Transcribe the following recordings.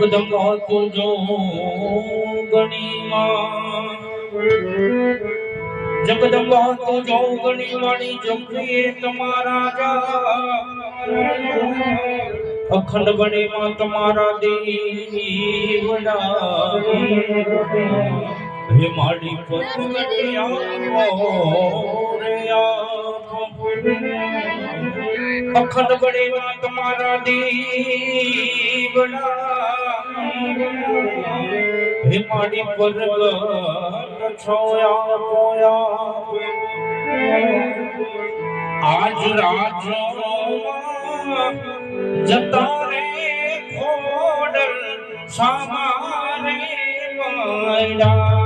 જગદમ હતું જો ગણીમાં. જગદમ હતું જો ગણીવાણી જમરીએ તમારા જા. અખંડ ગણીમાં તમારા દેવડા. હે માડી પત અખંડ ગણેવા તમારા દેવડા. ભીમાડી પર છોયા પોયા આજ રાત જતા રે ખોડલ સામારે માયા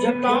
જતા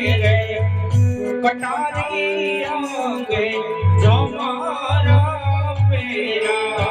રે કટારી અંગે જમારા પેરા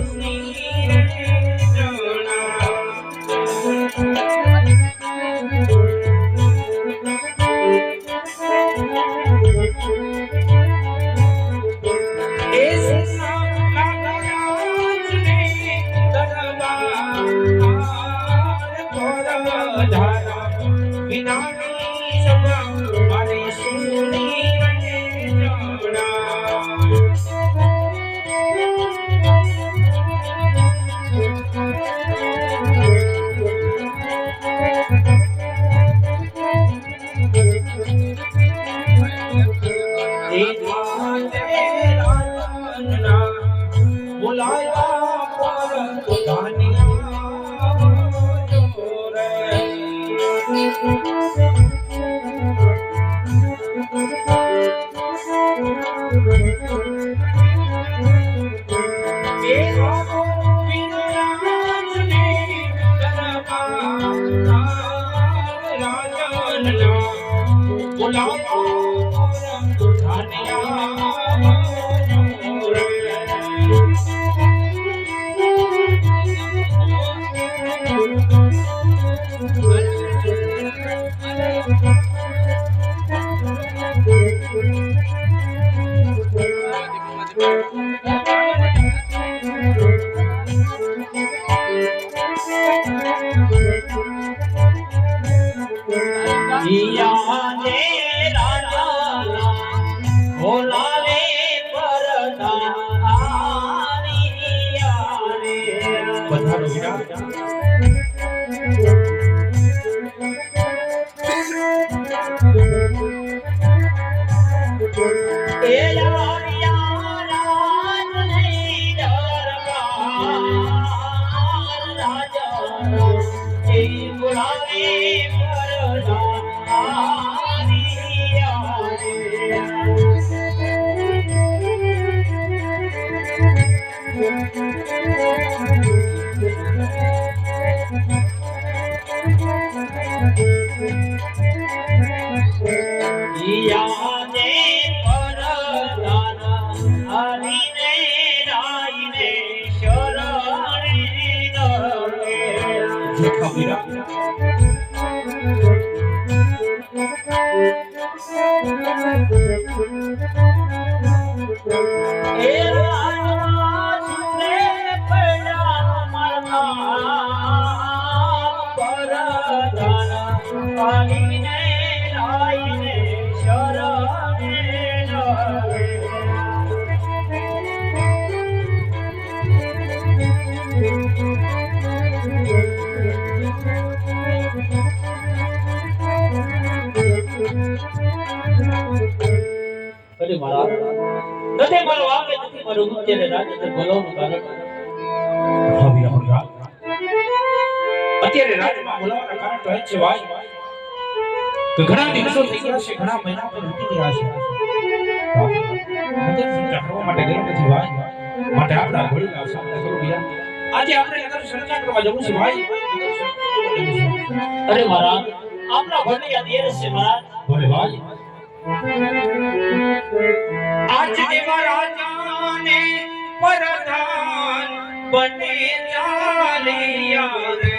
બોલાયા પર પધારો દરબાર રાજા એ બોલાવે પરદાની জিয়ানে পরদানা হরি রে রাই রে সরণে দরে কবিরা Hallelujah. અરે મારા નથી મારો વાગે નથી મારું નૃત્ય ને બોલાવવાનું કારણ હા વિરાજ વિરાજ અત્યારે રાજમાં બોલાવવાના કારણ તો એ છે ભાઈ કે ઘણા દિવસો થઈ ગયા છે ઘણા મહિના પર વીતી ગયા છે. નગર સંચાર કરવા માટે ગઈ નથી ભાઈ. માટે આપણા વડીલા સામે કરું વિરાજ આજે આપણે નગર સંચાર કરવા જવું છે ભાઈ. અરે મારા આપણા ઘરની યાદ એ છે મહારાજ ભલે ભાઈ. આજ દેવા રાજાને પરધાન બને ચાલિયા રે